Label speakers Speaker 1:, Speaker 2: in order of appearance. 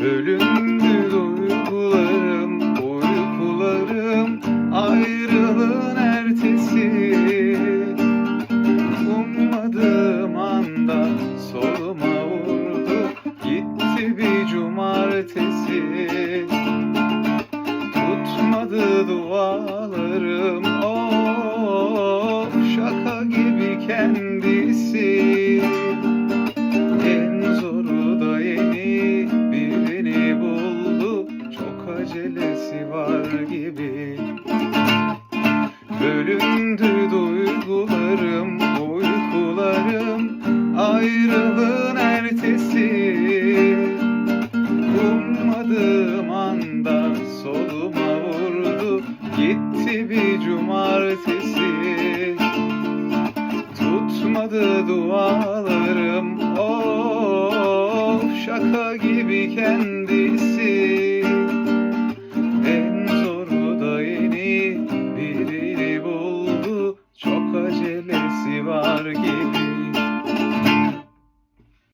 Speaker 1: Bölündü duygularım, uykularım Ayrılığın ertesi. Ummadığım anda soluma vurdu Gitti bir cumartesi. Tutmadı dualarım Of şaka gibi kendisi acelesi var gibi. Bölündü duygularım, uykularım Ayrılığın ertesi. Ummadığım anda soluma vurdu Gitti bir cumartesi. Tutmadı dualarım Of şaka gibi kendisi aqui.